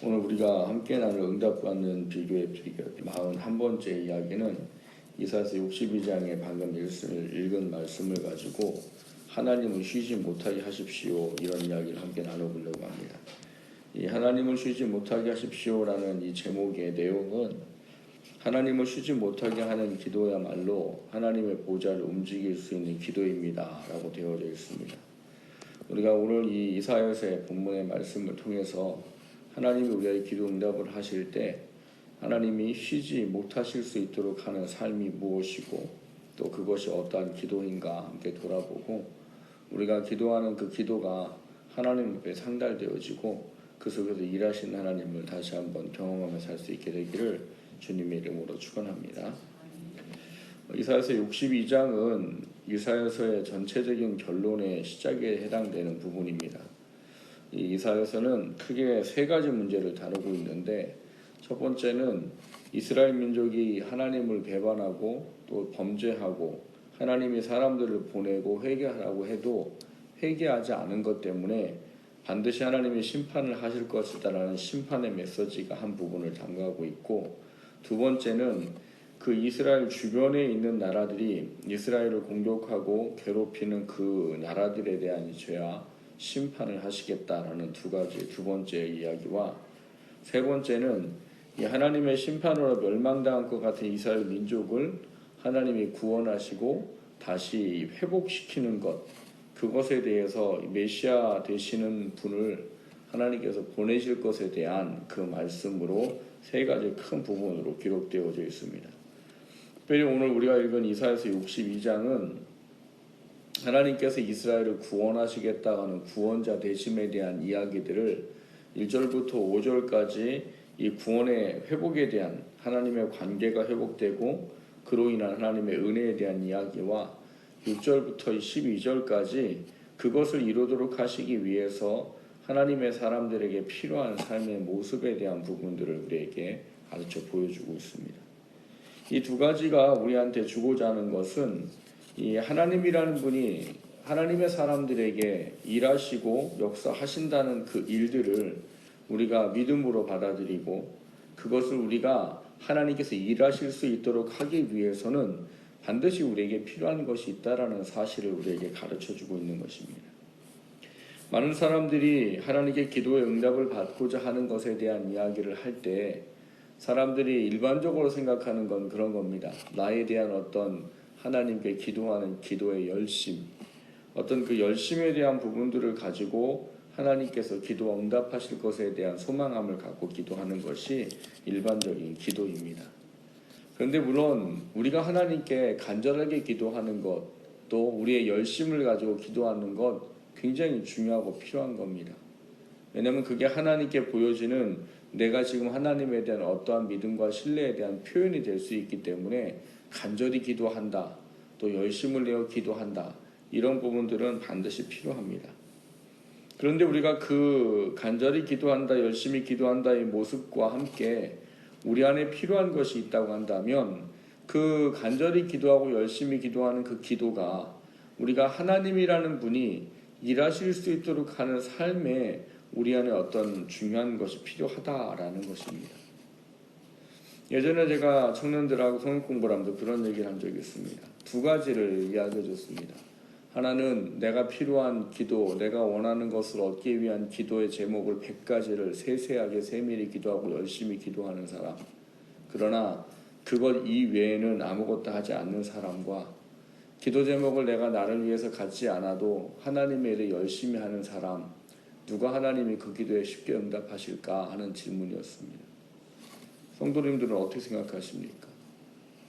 오늘 우리가 함께 나눌 응답받는 비교의 비결 41번째 이야기는 이사서 62장의 방금 읽은 말씀을 가지고 하나님을 쉬지 못하게 하십시오 이런 이야기를 함께 나눠보려고 합니다. 이 하나님을 쉬지 못하게 하십시오라는 이 제목의 내용은 하나님을 쉬지 못하게 하는 기도야말로 하나님의 보좌를 움직일 수 있는 기도입니다라고 되어져 있습니다. 우리가 오늘 이 이사야서의 본문의 말씀을 통해서 하나님이 우리의 기도 응답을 하실 때 하나님이 쉬지 못하실 수 있도록 하는 삶이 무엇이고 또 그것이 어떠한 기도인가 함께 돌아보고 우리가 기도하는 그 기도가 하나님 앞에 상달되어지고 그 속에서 일하신 하나님을 다시 한번 경험하며 살 수 있게 되기를 주님의 이름으로 축원합니다. 이사야서 62장은 이사야서의 전체적인 결론의 시작에 해당되는 부분입니다. 이 이사야서는 크게 세 가지 문제를 다루고 있는데 첫 번째는 이스라엘 민족이 하나님을 배반하고 또 범죄하고 하나님이 사람들을 보내고 회개하라고 해도 회개하지 않은 것 때문에 반드시 하나님이 심판을 하실 것이다라는 심판의 메시지가 한 부분을 담가고 있고 두 번째는 그 이스라엘 주변에 있는 나라들이 이스라엘을 공격하고 괴롭히는 그 나라들에 대한 죄와 심판을 하시겠다라는 두 가지 두 번째 이야기와 세 번째는 이 하나님의 심판으로 멸망당할 것 같은 이스라엘 민족을 하나님이 구원하시고 다시 회복시키는 것 그것에 대해서 메시아 되시는 분을 하나님께서 보내실 것에 대한 그 말씀으로 세 가지 큰 부분으로 기록되어져 있습니다. 특별히 오늘 우리가 읽은 이사야서 62장은 하나님께서 이스라엘을 구원하시겠다는 구원자 되심에 대한 이야기들을 1절부터 5절까지 이 구원의 회복에 대한 하나님의 관계가 회복되고 그로 인한 하나님의 은혜에 대한 이야기와 6절부터 12절까지 그것을 이루도록 하시기 위해서 하나님의 사람들에게 필요한 삶의 모습에 대한 부분들을 우리에게 가르쳐 보여주고 있습니다. 이 두 가지가 우리한테 주고자 하는 것은 이 하나님이라는 분이 하나님의 사람들에게 일하시고 역사하신다는 그 일들을 우리가 믿음으로 받아들이고 그것을 우리가 하나님께서 일하실 수 있도록 하기 위해서는 반드시 우리에게 필요한 것이 있다라는 사실을 우리에게 가르쳐 주고 있는 것입니다. 많은 사람들이 하나님께 기도의 응답을 받고자 하는 것에 대한 이야기를 할 때 사람들이 일반적으로 생각하는 건 그런 겁니다. 나에 대한 어떤 하나님께 기도하는 기도의 열심, 어떤 그 열심에 대한 부분들을 가지고 하나님께서 기도 응답하실 것에 대한 소망함을 갖고 기도하는 것이 일반적인 기도입니다. 그런데 물론 우리가 하나님께 간절하게 기도하는 것, 또 우리의 열심을 가지고 기도하는 것 굉장히 중요하고 필요한 겁니다. 왜냐하면 그게 하나님께 보여지는 내가 지금 하나님에 대한 어떠한 믿음과 신뢰에 대한 표현이 될 수 있기 때문에 간절히 기도한다, 또 열심을 내어 기도한다, 이런 부분들은 반드시 필요합니다. 그런데 우리가 그 간절히 기도한다, 열심히 기도한다의 모습과 함께 우리 안에 필요한 것이 있다고 한다면 그 간절히 기도하고 열심히 기도하는 그 기도가 우리가 하나님이라는 분이 일하실 수 있도록 하는 삶에 우리 안에 어떤 중요한 것이 필요하다라는 것입니다. 예전에 제가 청년들하고 성경 공부를 하면서 그런 얘기를 한 적이 있습니다. 두 가지를 이야기해 줬습니다. 하나는 내가 필요한 기도, 내가 원하는 것을 얻기 위한 기도의 제목을 100가지를 세세하게 세밀히 기도하고 열심히 기도하는 사람. 그러나 그것 이외에는 아무것도 하지 않는 사람과 기도 제목을 내가 나를 위해서 갖지 않아도 하나님의 일을 열심히 하는 사람. 누가 하나님이 그 기도에 쉽게 응답하실까 하는 질문이었습니다. 성도님들은 어떻게 생각하십니까?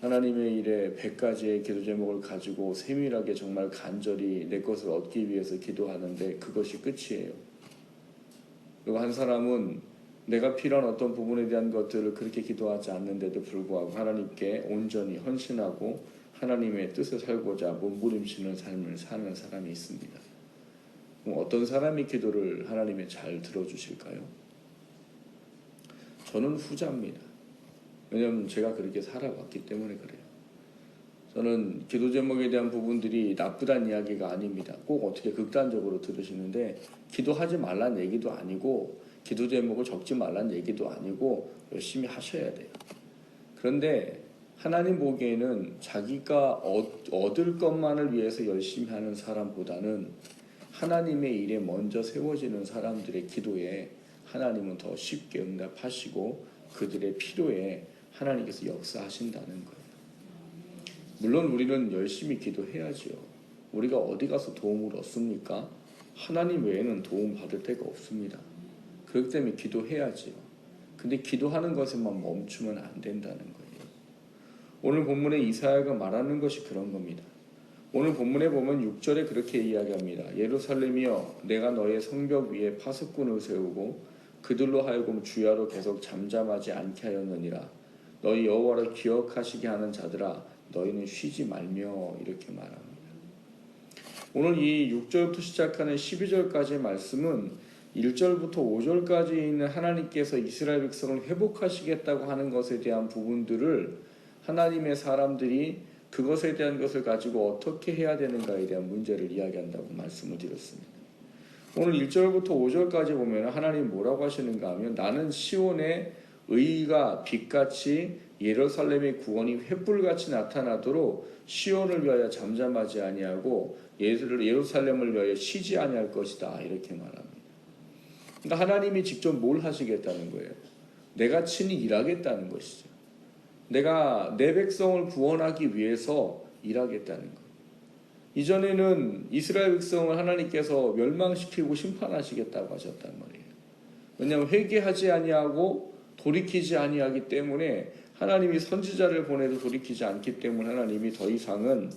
하나님의 일에 100가지의 기도 제목을 가지고 세밀하게 정말 간절히 내 것을 얻기 위해서 기도하는데 그것이 끝이에요. 그리고 한 사람은 내가 필요한 어떤 부분에 대한 것들을 그렇게 기도하지 않는데도 불구하고 하나님께 온전히 헌신하고 하나님의 뜻을 살고자 몸부림치는 삶을 사는 사람이 있습니다. 어떤 사람이 기도를 하나님이 잘 들어주실까요? 저는 후자입니다. 왜냐하면 제가 그렇게 살아왔기 때문에 그래요. 저는 기도 제목에 대한 부분들이 나쁘단 이야기가 아닙니다. 꼭 어떻게 극단적으로 들으시는데 기도하지 말란 얘기도 아니고 기도 제목을 적지 말란 얘기도 아니고 열심히 하셔야 돼요. 그런데 하나님 보기에는 자기가 얻- 얻을 것만을 위해서 열심히 하는 사람보다는 하나님의 일에 먼저 세워지는 사람들의 기도에 하나님은 더 쉽게 응답하시고 그들의 필요에 하나님께서 역사하신다는 거예요. 물론 우리는 열심히 기도해야죠. 우리가 어디 가서 도움을 얻습니까? 하나님 외에는 도움 받을 데가 없습니다. 그렇기 때문에 기도해야지요. 근데 기도하는 것에만 멈추면 안 된다는 거예요. 오늘 본문에 이사야가 말하는 것이 그런 겁니다. 오늘 본문에 보면 6절에 그렇게 이야기합니다. 예루살렘이여 내가 너의 성벽 위에 파수꾼을 세우고 그들로 하여금 주야로 계속 잠잠하지 않게 하였느니라. 너희 여호와를 기억하시게 하는 자들아 너희는 쉬지 말며 이렇게 말합니다. 오늘 이 6절부터 시작하는 12절까지의 말씀은 1절부터 5절까지 있는 하나님께서 이스라엘 백성을 회복하시겠다고 하는 것에 대한 부분들을 하나님의 사람들이 그것에 대한 것을 가지고 어떻게 해야 되는가에 대한 문제를 이야기한다고 말씀을 드렸습니다. 오늘 1절부터 5절까지 보면 하나님 뭐라고 하시는가 하면 나는 시온의 의가 빛같이 예루살렘의 구원이 횃불같이 나타나도록 시온을 위하여 잠잠하지 아니하고 예루살렘- 예루살렘을 위하여 쉬지 아니할 것이다 이렇게 말합니다. 그러니까 하나님이 직접 뭘 하시겠다는 거예요? 내가 친히 일하겠다는 것이죠. 내가 내 백성을 구원하기 위해서 일하겠다는 것. 이전에는 이스라엘 백성을 하나님께서 멸망시키고 심판하시겠다고 하셨단 말이에요. 왜냐하면 회개하지 아니하고 돌이키지 아니하기 때문에 하나님이 선지자를 보내도 돌이키지 않기 때문에 하나님이 더 이상은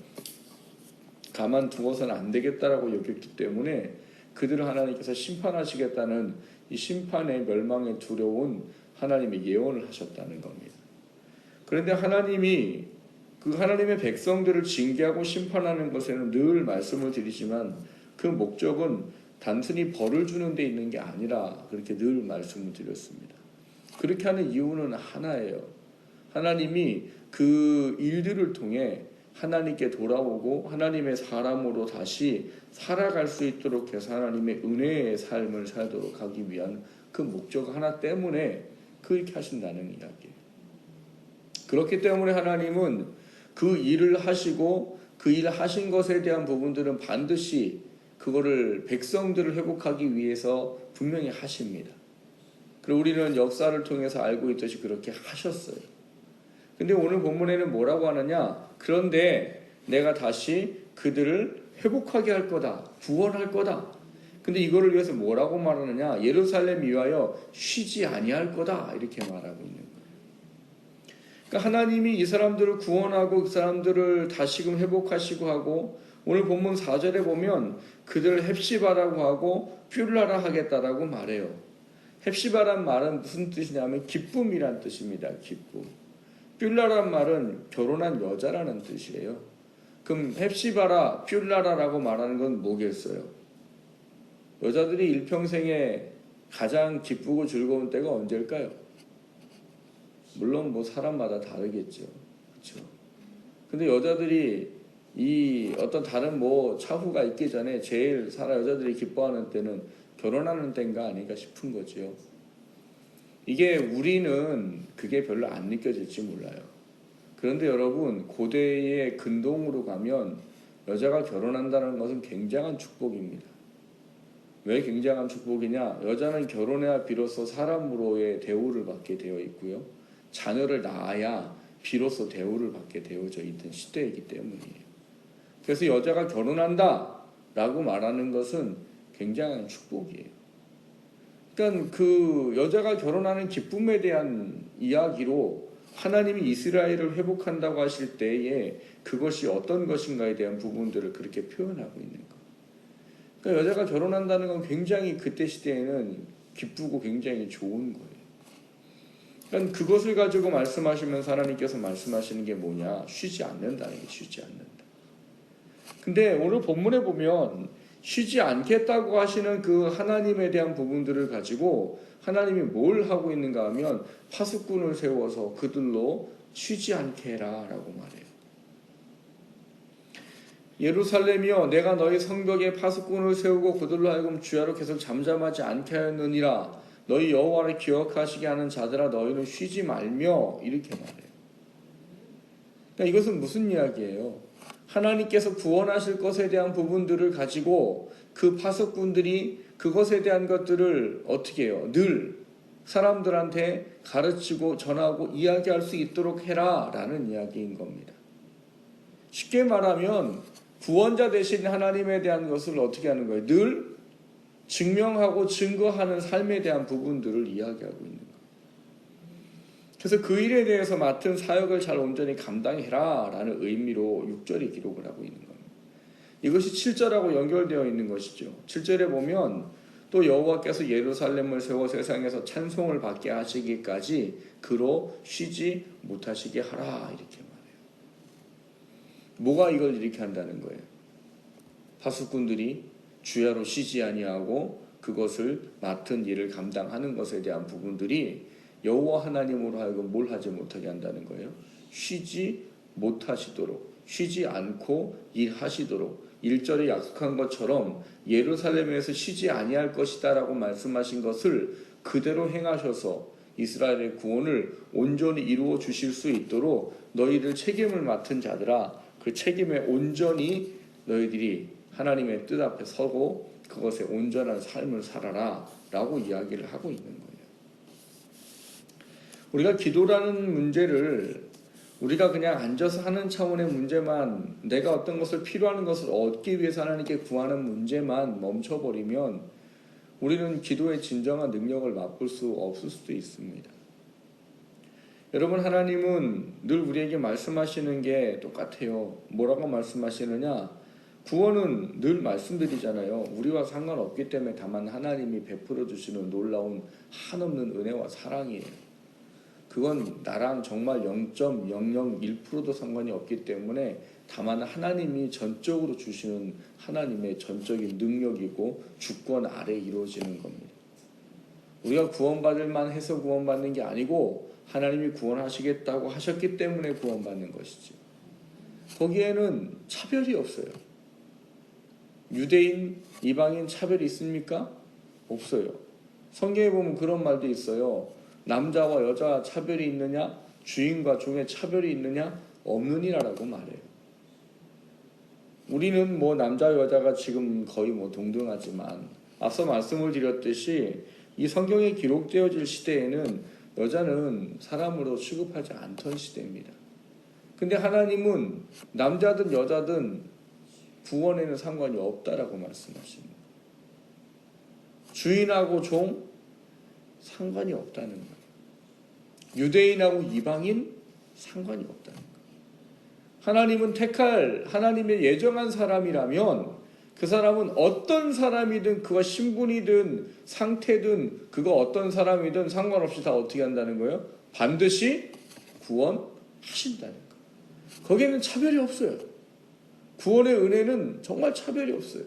가만 두어서는 안 되겠다라고 여겼기 때문에 그들을 하나님께서 심판하시겠다는 이 심판의 멸망에 두려운 하나님의 예언을 하셨다는 겁니다. 그런데 하나님이 그 하나님의 백성들을 징계하고 심판하는 것에는 늘 말씀을 드리지만 그 목적은 단순히 벌을 주는 데 있는 게 아니라 그렇게 늘 말씀을 드렸습니다. 그렇게 하는 이유는 하나예요. 하나님이 그 일들을 통해 하나님께 돌아오고 하나님의 사람으로 다시 살아갈 수 있도록 해서 하나님의 은혜의 삶을 살도록 하기 위한 그 목적 하나 때문에 그렇게 하신다는 이야기예요. 그렇기 때문에 하나님은 그 일을 하시고 그 일을 하신 것에 대한 부분들은 반드시 그거를 백성들을 회복하기 위해서 분명히 하십니다. 그리고 우리는 역사를 통해서 알고 있듯이 그렇게 하셨어요. 근데 오늘 본문에는 뭐라고 하느냐? 그런데 내가 다시 그들을 회복하게 할 거다. 구원할 거다. 근데 이거를 위해서 뭐라고 말하느냐? 예루살렘 위하여 쉬지 아니할 거다. 이렇게 말하고 있는 거예요. 그러니까 하나님이 이 사람들을 구원하고 그 사람들을 다시금 회복하시고 하고 오늘 본문 4절에 보면 그들을 헵시바라고 하고 퓨라라 하겠다라고 말해요. 헵시바란 말은 무슨 뜻이냐면 기쁨이란 뜻입니다. 기쁨. 뷸라란 말은 결혼한 여자라는 뜻이에요. 그럼 헵시바라, 뷸라라라고 말하는 건 뭐겠어요? 여자들이 일평생에 가장 기쁘고 즐거운 때가 언제일까요? 물론 뭐 사람마다 다르겠죠. 그렇죠? 근데 여자들이 이 어떤 다른 뭐 차후가 있기 전에 제일 사람 여자들이 기뻐하는 때는 결혼하는 때인가 아닌가 싶은 거죠. 이게 우리는 그게 별로 안 느껴질지 몰라요. 그런데 여러분 고대의 근동으로 가면 여자가 결혼한다는 것은 굉장한 축복입니다. 왜 굉장한 축복이냐? 여자는 결혼해야 비로소 사람으로의 대우를 받게 되어 있고요. 자녀를 낳아야 비로소 대우를 받게 되어져 있던 시대이기 때문이에요. 그래서 여자가 결혼한다 라고 말하는 것은 굉장한 축복이에요. 그러니까 그 여자가 결혼하는 기쁨에 대한 이야기로 하나님이 이스라엘을 회복한다고 하실 때에 그것이 어떤 것인가에 대한 부분들을 그렇게 표현하고 있는 거. 그러니까 여자가 결혼한다는 건 굉장히 그때 시대에는 기쁘고 굉장히 좋은 거예요. 그러니까 그것을 가지고 말씀하시면서 하나님께서 말씀하시는 게 뭐냐? 쉬지 않는다는 게 쉬지 않는다. 근데 오늘 본문에 보면 쉬지 않겠다고 하시는 그 하나님에 대한 부분들을 가지고 하나님이 뭘 하고 있는가 하면 파수꾼을 세워서 그들로 쉬지 않게 해라 라고 말해요. 예루살렘이여 내가 너희 성벽에 파수꾼을 세우고 그들로 하여금 주야로 계속 잠잠하지 않게 하였느니라 너희 여호와를 기억하시게 하는 자들아 너희는 쉬지 말며 이렇게 말해요. 그러니까 이것은 무슨 이야기예요? 하나님께서 구원하실 것에 대한 부분들을 가지고 그 파석꾼들이 그것에 대한 것들을 어떻게 해요? 늘 사람들한테 가르치고 전하고 이야기할 수 있도록 해라 라는 이야기인 겁니다. 쉽게 말하면 구원자 되신 하나님에 대한 것을 어떻게 하는 거예요? 늘 증명하고 증거하는 삶에 대한 부분들을 이야기하고 있는 거예요. 그래서 그 일에 대해서 맡은 사역을 잘 온전히 감당해라 라는 의미로 6절이 기록을 하고 있는 겁니다. 이것이 7절하고 연결되어 있는 것이죠. 7절에 보면 또 여호와께서 예루살렘을 세워 세상에서 찬송을 받게 하시기까지 그로 쉬지 못하시게 하라 이렇게 말해요. 뭐가 이걸 이렇게 한다는 거예요? 파수꾼들이 주야로 쉬지 아니하고 그것을 맡은 일을 감당하는 것에 대한 부분들이 여호와 하나님으로 하여금 뭘 하지 못하게 한다는 거예요. 쉬지 못하시도록 쉬지 않고 일하시도록 일절에 약속한 것처럼 예루살렘에서 쉬지 아니할 것이다라고 말씀하신 것을 그대로 행하셔서 이스라엘의 구원을 온전히 이루어 주실 수 있도록 너희들 책임을 맡은 자들아 그 책임에 온전히 너희들이 하나님의 뜻 앞에 서고 그것에 온전한 삶을 살아라 라고 이야기를 하고 있는 거예요. 우리가 기도라는 문제를 우리가 그냥 앉아서 하는 차원의 문제만 내가 어떤 것을 필요한 것을 얻기 위해서 하나님께 구하는 문제만 멈춰버리면 우리는 기도의 진정한 능력을 맛볼 수 없을 수도 있습니다. 여러분 하나님은 늘 우리에게 말씀하시는 게 똑같아요. 뭐라고 말씀하시느냐? 구원은 늘 말씀드리잖아요. 우리와 상관없기 때문에 다만 하나님이 베풀어 주시는 놀라운 한없는 은혜와 사랑이에요. 그건 나랑 정말 0.001%도 상관이 없기 때문에 다만 하나님이 전적으로 주시는 하나님의 전적인 능력이고 주권 아래 이루어지는 겁니다. 우리가 구원받을 만 해서 구원받는 게 아니고 하나님이 구원하시겠다고 하셨기 때문에 구원받는 것이죠. 거기에는 차별이 없어요. 유대인, 이방인 차별이 있습니까? 없어요. 성경에 보면 그런 말도 있어요. 남자와 여자 차별이 있느냐? 주인과 종의 차별이 있느냐? 없느니라라고 말해요. 우리는 뭐 남자 여자가 지금 거의 뭐 동등하지만 앞서 말씀을 드렸듯이 이 성경에 기록되어질 시대에는 여자는 사람으로 취급하지 않던 시대입니다. 근데 하나님은 남자든 여자든 구원에는 상관이 없다라고 말씀하십니다. 주인하고 종 상관이 없다는 거예요. 유대인하고 이방인 상관이 없다는 거예요. 하나님은 택할 하나님의 예정한 사람이라면 그 사람은 어떤 사람이든 그가 신분이든 상태든 그가 어떤 사람이든 상관없이 다 어떻게 한다는 거예요? 반드시 구원하신다는 거예요. 거기에는 차별이 없어요. 구원의 은혜는 정말 차별이 없어요.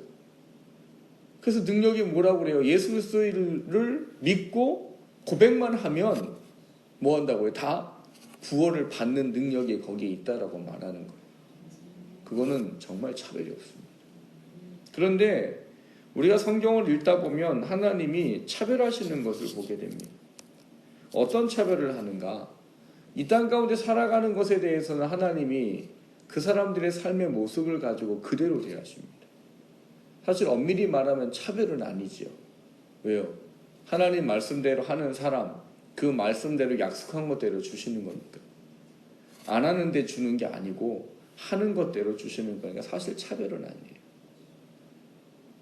그래서 능력이 뭐라고 그래요? 예수 그리스도를 믿고 고백만 하면 뭐 한다고요? 다 구원을 받는 능력이 거기에 있다라고 말하는 거예요. 그거는 정말 차별이 없습니다. 그런데 우리가 성경을 읽다 보면 하나님이 차별하시는 것을 보게 됩니다. 어떤 차별을 하는가? 이 땅 가운데 살아가는 것에 대해서는 하나님이 그 사람들의 삶의 모습을 가지고 그대로 대하십니다. 사실 엄밀히 말하면 차별은 아니지요. 왜요? 하나님 말씀대로 하는 사람, 그 말씀대로 약속한 것대로 주시는 거니까. 안 하는데 주는 게 아니고 하는 것대로 주시는 거니까 사실 차별은 아니에요.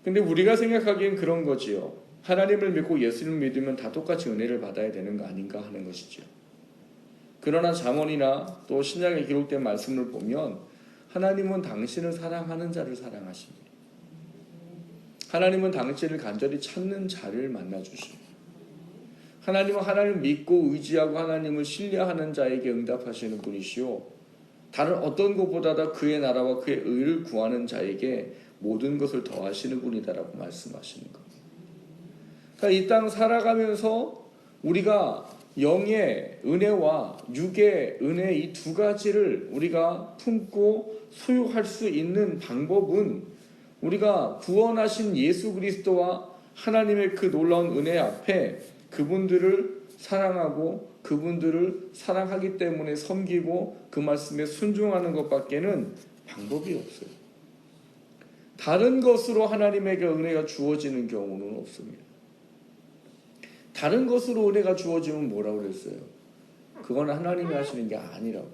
근데 우리가 생각하기엔 그런 거지요. 하나님을 믿고 예수를 믿으면 다 똑같이 은혜를 받아야 되는 거 아닌가 하는 것이죠. 그러나 잠언이나 또 신약에 기록된 말씀을 보면 하나님은 당신을 사랑하는 자를 사랑하십니다. 하나님은 당신을 간절히 찾는 자를 만나 주십니다. 하나님은 하나님을 믿고 의지하고 하나님을 신뢰하는 자에게 응답하시는 분이시오. 다른 어떤 것보다도 그의 나라와 그의 의를 구하는 자에게 모든 것을 더하시는 분이다라고 말씀하시는 겁니다. 그러니까 이 땅 살아가면서 우리가 영의 은혜와 육의 은혜 이 두 가지를 우리가 품고 소유할 수 있는 방법은 우리가 구원하신 예수 그리스도와 하나님의 그 놀라운 은혜 앞에 그분들을 사랑하고 그분들을 사랑하기 때문에 섬기고 그 말씀에 순종하는 것밖에는 방법이 없어요. 다른 것으로 하나님에게 은혜가 주어지는 경우는 없습니다. 다른 것으로 은혜가 주어지면 뭐라고 그랬어요? 그건 하나님이 하시는 게 아니라고.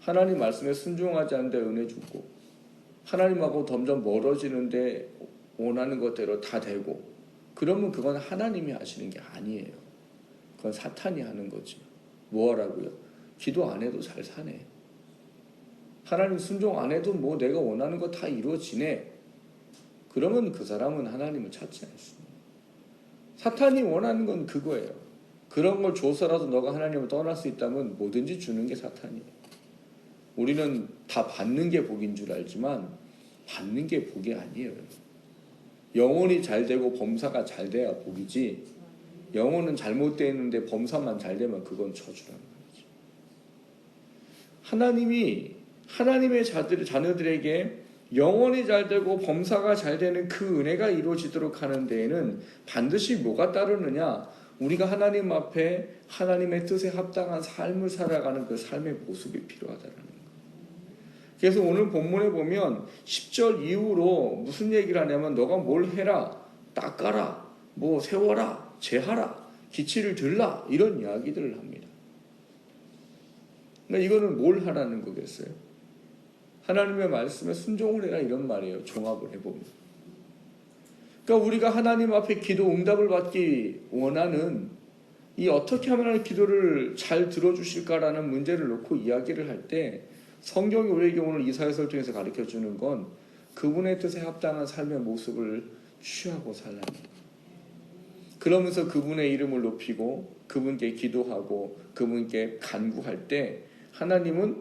하나님 말씀에 순종하지 않는데 은혜 주고 하나님하고 점점 멀어지는데 원하는 것대로 다 되고 그러면 그건 하나님이 하시는 게 아니에요. 그건 사탄이 하는 거지. 뭐 하라고요? 기도 안 해도 잘 사네. 하나님 순종 안 해도 뭐 내가 원하는 거 다 이루어지네. 그러면 그 사람은 하나님을 찾지 않습니다. 사탄이 원하는 건 그거예요. 그런 걸 줘서라도 너가 하나님을 떠날 수 있다면 뭐든지 주는 게 사탄이에요. 우리는 다 받는 게 복인 줄 알지만 받는 게 복이 아니에요. 영혼이 잘 되고 범사가 잘 돼야 복이지. 영혼은 잘못되어 있는데 범사만 잘 되면 그건 저주라는 거지. 하나님이 하나님의 자들, 자녀들에게 영혼이 잘 되고 범사가 잘 되는 그 은혜가 이루어지도록 하는 데에는 반드시 뭐가 따르느냐? 우리가 하나님 앞에 하나님의 뜻에 합당한 삶을 살아가는 그 삶의 모습이 필요하다는 거예요. 그래서 오늘 본문에 보면 10절 이후로 무슨 얘기를 하냐면 너가 뭘 해라, 닦아라, 뭐 세워라, 재하라, 기치를 들라 이런 이야기들을 합니다. 그러니까 이거는 뭘 하라는 거겠어요? 하나님의 말씀에 순종을 해라 이런 말이에요. 종합을 해보면. 그러니까 우리가 하나님 앞에 기도 응답을 받기 원하는 이 어떻게 하면 기도를 잘 들어주실까라는 문제를 놓고 이야기를 할 때 성경이 우리에게 오늘 이사야서를 통해서 가르쳐 주는 건 그분의 뜻에 합당한 삶의 모습을 취하고 살라는. 그러면서 그분의 이름을 높이고 그분께 기도하고 그분께 간구할 때 하나님은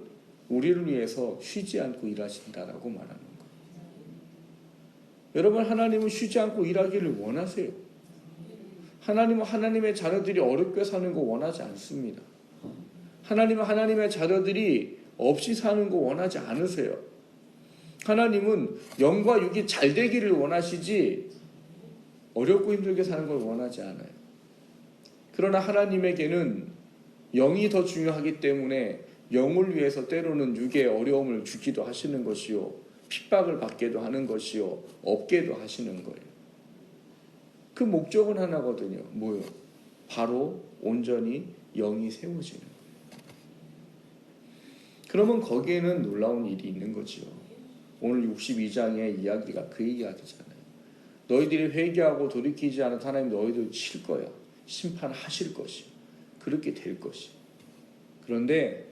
우리를 위해서 쉬지 않고 일하신다라고 말하는 거예요. 여러분 하나님은 쉬지 않고 일하기를 원하세요. 하나님은 하나님의 자녀들이 어렵게 사는 거 원하지 않습니다. 하나님은 하나님의 자녀들이 없이 사는 거 원하지 않으세요. 하나님은 영과 육이 잘 되기를 원하시지 어렵고 힘들게 사는 걸 원하지 않아요. 그러나 하나님에게는 영이 더 중요하기 때문에 영을 위해서 때로는 육의 어려움을 주기도 하시는 것이요. 핍박을 받게도 하는 것이요. 없게도 하시는 거예요. 그 목적은 하나거든요. 뭐요? 바로 온전히 영이 세워지는. 그러면 거기에는 놀라운 일이 있는 거지요. 오늘 62장의 이야기가 그 이야기잖아요. 너희들이 회개하고 돌이키지 않은 하나님 너희들 칠 거야. 심판하실 것이. 그렇게 될 것이. 그런데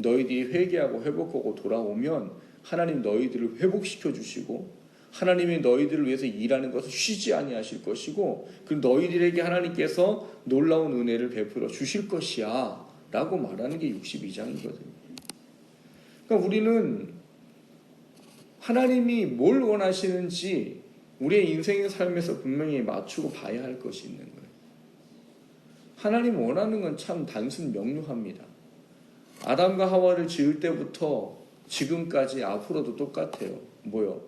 너희들이 회개하고 회복하고 돌아오면 하나님 너희들을 회복시켜 주시고 하나님이 너희들을 위해서 일하는 것을 쉬지 아니하실 것이고 그 너희들에게 하나님께서 놀라운 은혜를 베풀어 주실 것이야 라고 말하는 게 62장이거든요. 그러니까 우리는 하나님이 뭘 원하시는지 우리의 인생의 삶에서 분명히 맞추고 봐야 할 것이 있는 거예요. 하나님 원하는 건 참 단순 명료합니다. 아담과 하와를 지을 때부터 지금까지 앞으로도 똑같아요. 뭐요?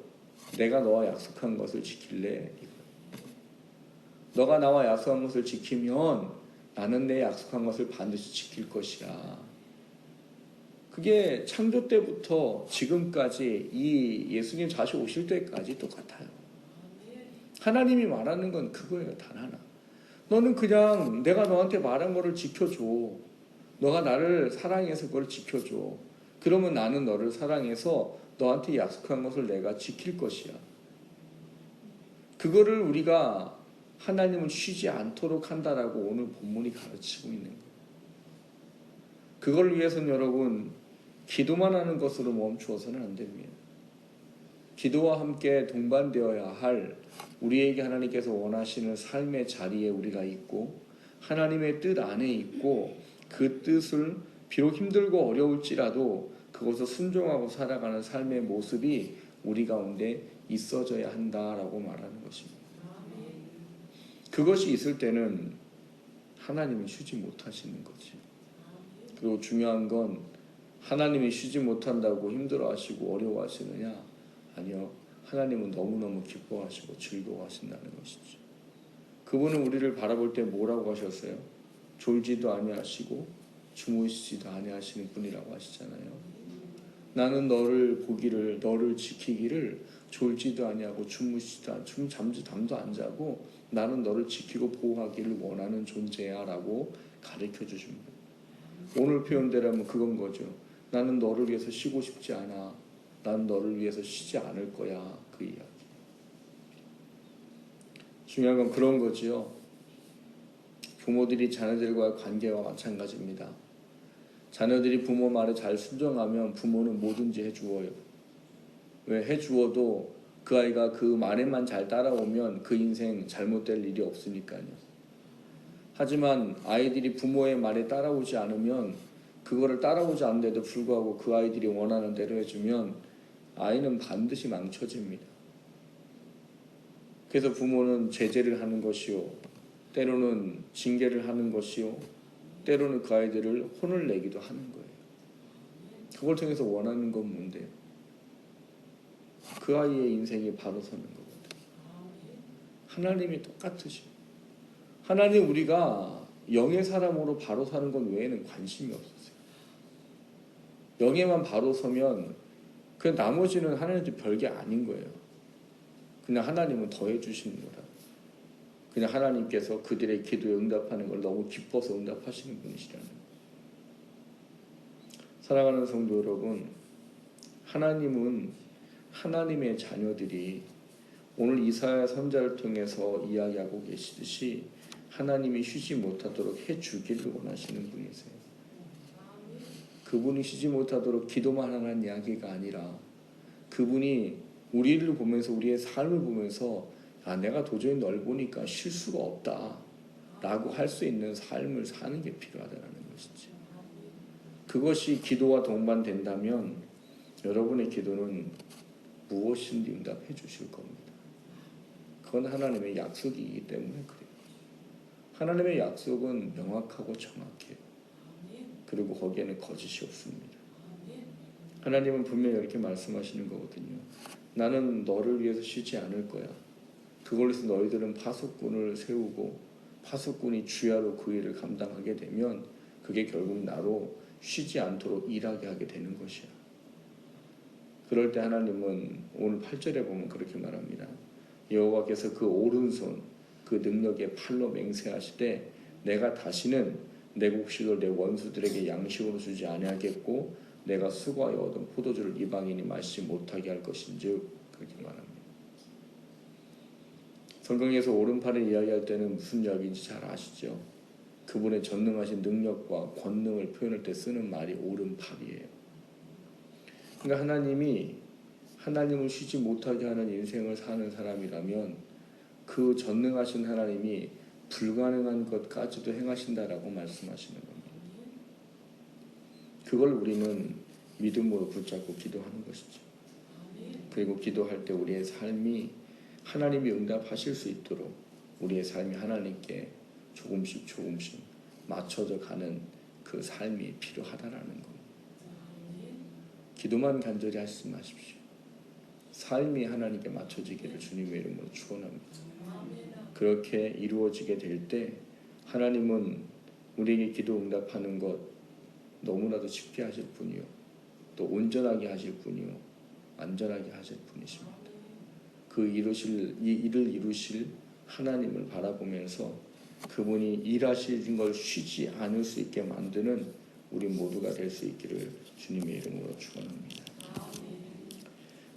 내가 너와 약속한 것을 지킬래. 너가 나와 약속한 것을 지키면 나는 내 약속한 것을 반드시 지킬 것이야. 그게 창조 때부터 지금까지 이 예수님 다시 오실 때까지 똑같아요. 하나님이 말하는 건 그거예요, 단 하나. 너는 그냥 내가 너한테 말한 거를 지켜줘. 너가 나를 사랑해서 그걸 지켜줘. 그러면 나는 너를 사랑해서 너한테 약속한 것을 내가 지킬 것이야. 그거를 우리가 하나님은 쉬지 않도록 한다라고 오늘 본문이 가르치고 있는 거예요. 그걸 위해서는 여러분 기도만 하는 것으로 멈추어서는 안 됩니다. 기도와 함께 동반되어야 할 우리에게 하나님께서 원하시는 삶의 자리에 우리가 있고 하나님의 뜻 안에 있고 그 뜻을 비록 힘들고 어려울지라도 그것을 순종하고 살아가는 삶의 모습이 우리 가운데 있어져야 한다라고 말하는 것입니다. 그것이 있을 때는 하나님이 쉬지 못하시는 거지. 그리고 중요한 건 하나님이 쉬지 못한다고 힘들어하시고 어려워하시느냐? 아니요. 하나님은 너무너무 기뻐하시고 즐거워하신다는 것이죠. 그분은 우리를 바라볼 때 뭐라고 하셨어요? 졸지도 아니하시고 주무시지도 아니하시는 분이라고 하시잖아요. 나는 너를 보기를 너를 지키기를 졸지도 아니하고 주무시지도 않, 줌 잠도 잠도 안 자고 나는 너를 지키고 보호하기를 원하는 존재야라고 가르쳐 주십니다. 오늘 표현대로면 그건 거죠. 나는 너를 위해서 쉬고 싶지 않아. 난 너를 위해서 쉬지 않을 거야. 그 이야기. 중요한 건 그런 거지요. 부모들이 자녀들과의 관계와 마찬가지입니다. 자녀들이 부모 말에 잘 순종하면 부모는 뭐든지 해주어요. 왜 해주어도 그 아이가 그 말에만 잘 따라오면 그 인생 잘못될 일이 없으니까요. 하지만 아이들이 부모의 말에 따라오지 않으면 그거를 따라오지 않는데도 불구하고 그 아이들이 원하는 대로 해주면 아이는 반드시 망쳐집니다. 그래서 부모는 제재를 하는 것이요. 때로는 징계를 하는 것이요. 때로는 그 아이들을 혼을 내기도 하는 거예요. 그걸 통해서 원하는 건 뭔데요? 그 아이의 인생이 바로 서는 거거든요. 하나님이 똑같으시고 하나님 우리가 영의 사람으로 바로 사는 것 외에는 관심이 없었어요. 영에만 바로 서면 그 나머지는 하나님한테 별게 아닌 거예요. 그냥 하나님은 더해 주시는 거라. 그냥 하나님께서 그들의 기도에 응답하는 걸 너무 기뻐서 응답하시는 분이시라는. 사랑하는 성도 여러분, 하나님은 하나님의 자녀들이 오늘 이사야 선자를 통해서 이야기하고 계시듯이 하나님이 쉬지 못하도록 해 주기를 원하시는 분이세요. 그분이 쉬지 못하도록 기도만 하는 이야기가 아니라 그분이 우리를 보면서 우리의 삶을 보면서 아 내가 도저히 널 보니까 쉴 수가 없다 라고 할 수 있는 삶을 사는 게 필요하다는 것이지. 그것이 기도와 동반된다면 여러분의 기도는 무엇인지 응답해 주실 겁니다. 그건 하나님의 약속이기 때문에 그래요. 하나님의 약속은 명확하고 정확해요. 그리고 거기에는 거짓이 없습니다. 하나님은 분명히 이렇게 말씀하시는 거거든요. 나는 너를 위해서 쉬지 않을 거야. 그걸로 해서 너희들은 파수꾼을 세우고 파수꾼이 주야로 그 일을 감당하게 되면 그게 결국 나로 쉬지 않도록 일하게 하게 되는 것이야. 그럴 때 하나님은 오늘 8절에 보면 그렇게 말합니다. 여호와께서 그 오른손 그 능력의 팔로 맹세하시되 내가 다시는 내 곡식을 내 원수들에게 양식으로 주지 아니하겠고 내가 수고하여 얻은 포도주를 이방인이 마시지 못하게 할 것인즉 그렇게 말합니다. 성경에서 오른팔을 이야기할 때는 무슨 이야기인지 잘 아시죠? 그분의 전능하신 능력과 권능을 표현할 때 쓰는 말이 오른팔이에요. 그러니까 하나님이 하나님을 쉬지 못하게 하는 인생을 사는 사람이라면 그 전능하신 하나님이 불가능한 것까지도 행하신다라고 말씀하시는 겁니다. 그걸 우리는 믿음으로 붙잡고 기도하는 것이죠. 그리고 기도할 때 우리의 삶이 하나님이 응답하실 수 있도록 우리의 삶이 하나님께 조금씩 조금씩 맞춰져 가는 그 삶이 필요하다라는 겁니다. 기도만 간절히 하시지 마십시오. 삶이 하나님께 맞춰지기를 주님의 이름으로 축원합니다. 그렇게 이루어지게 될 때 하나님은 우리에게 기도 응답하는 것 너무나도 쉽게 하실 분이요. 또 온전하게 하실 분이요. 안전하게 하실 분이십니다. 그 이루실 이 일을 이루실 하나님을 바라보면서 그분이 일하시는 걸 쉬지 않을 수 있게 만드는 우리 모두가 될 수 있기를 주님의 이름으로 축원합니다.